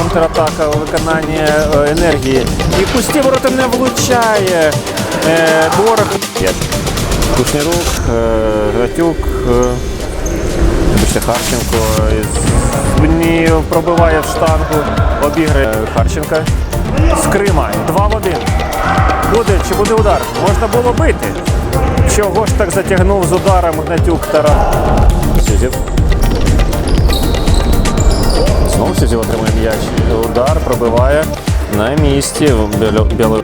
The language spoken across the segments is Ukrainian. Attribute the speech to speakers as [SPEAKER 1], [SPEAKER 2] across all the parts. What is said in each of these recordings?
[SPEAKER 1] контратака у виконанні е, енергії. І пусті ворота не влучає. Е. П'ять. Кушнірук, е, Гратюк. Харченко Ні, пробиває в штангу, обіграє Харченка. З Крима. Два в один. Буде чи буде удар? Можна було бити. Чого ж так затягнув з ударом Гнатюк Таран? Знову Сюзів отримує м'яч. Удар пробиває на місці. Біло-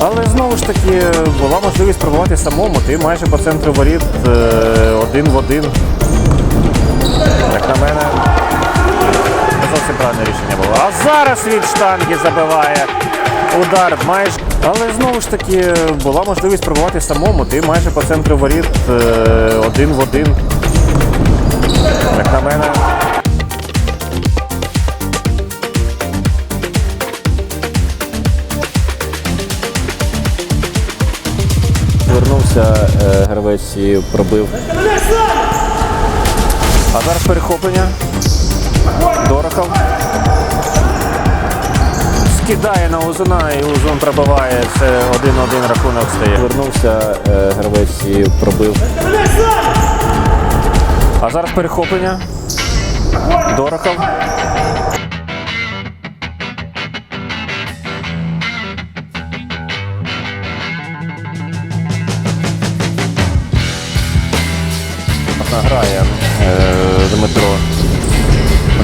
[SPEAKER 1] але знову ж таки була можливість пробувати самому. Ти майже по центру воріт е, один в один. Як на мене, не зовсім правильне рішення було. А зараз від штанги забиває удар майже. Але знову ж таки була можливість пробувати самому. Ти майже по центру воріт е, один в один. Як на мене. І пробив. А зараз перехоплення. Дорохов. Скидає на Узуна і Узун пробиває. Це 1-1 рахунок стає. Вернувся е, гравець і пробив. А зараз перехоплення. Дорохов. Грає е, Дмитро.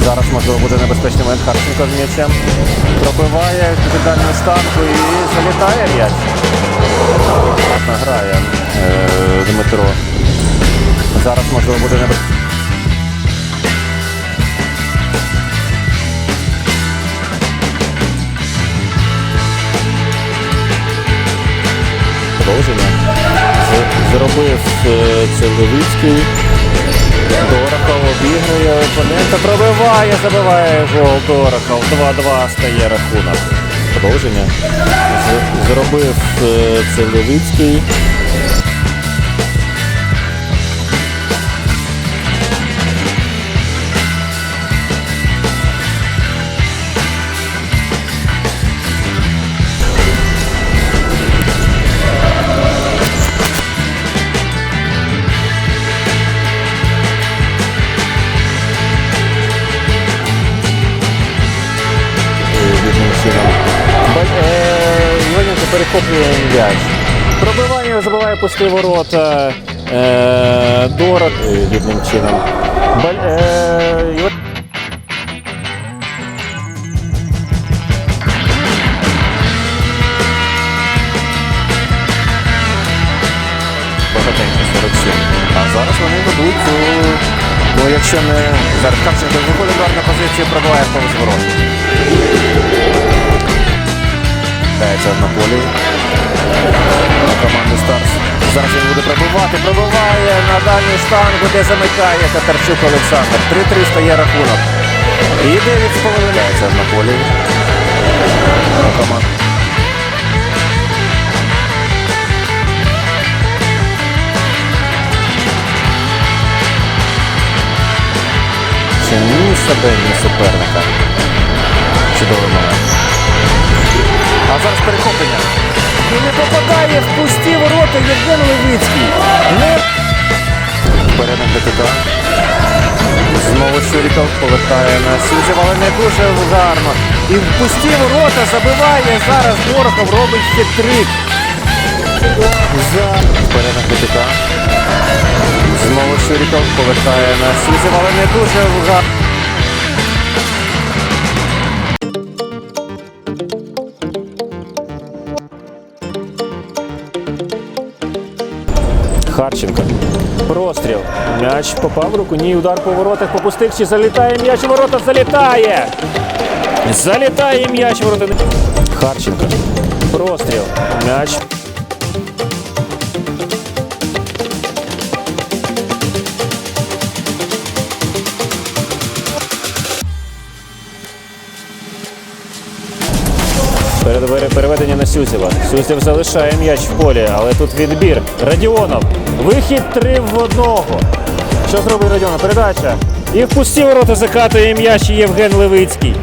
[SPEAKER 1] Зараз можливо буде небезпечний момент Харченко з м'ячем. Пробиває під штанку і залітає м'яч. Грає е, Дмитро. Зараз можливо буде небезпечний. Продовження. Зробив е, це Левицький. Дорохов обігрує опонента, пробиває, забиває гол Дорохов. 2-2 стає рахунок. Продовження. Зробив е, це Левицький. Перехоплює м'яч. Пробивання забиває пусті ворота. Е, Дорот е, відним чином. Ба- е, Іван- Багатенько 47. А зараз вони ведуть, ну якщо не зараз Карченко виходить удар на позицію, пробиває повз ворот. Дається на полі. Команди Старс. Зараз він буде пробивати, пробиває на дальню штангу, де замикає Татарчук Олександр. 3-3 стає рахунок. І 9 сповиляється на полі. На команду. Чи ні себе, ні суперника. Чудовий момент. А зараз перехоплення. І не попадає в пусті ворота Євген Левицький. Не... Порядок ДТК. Знову Шуріков повертає на Сюзів, але не дуже гарно. І в пусті ворота забиває зараз Дорохов, робить хитрик. За порядок ДТК. Знову Шуріков повертає на Сюзів, але не дуже гарно. Харченко. Простріл. М'яч попав в руку. Ні, удар по воротах попустив. Чи залітає м'яч у ворота? Залітає! Залітає м'яч у ворота. Харченко. Простріл. М'яч. Переведення на Сюзєва. Сюзєв залишає м'яч в полі, але тут відбір. Радіонов. Вихід три в одного. Що зробить Радіонов? Передача. І в пусті ворота закатує м'яч Євген Левицький.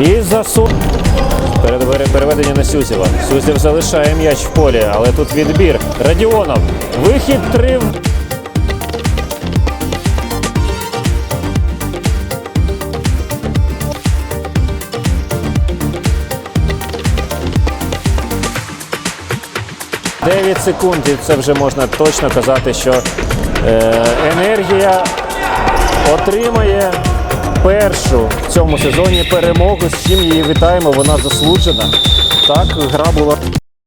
[SPEAKER 1] І засу... Переведення на Сюзєва. Сюзєв залишає м'яч в полі, але тут відбір. Радіонов. Вихід три. в- Дев'ять секунд, і це вже можна точно казати, що е, енергія отримає першу в цьому сезоні перемогу, з чим її вітаємо. Вона заслужена. Так, гра була.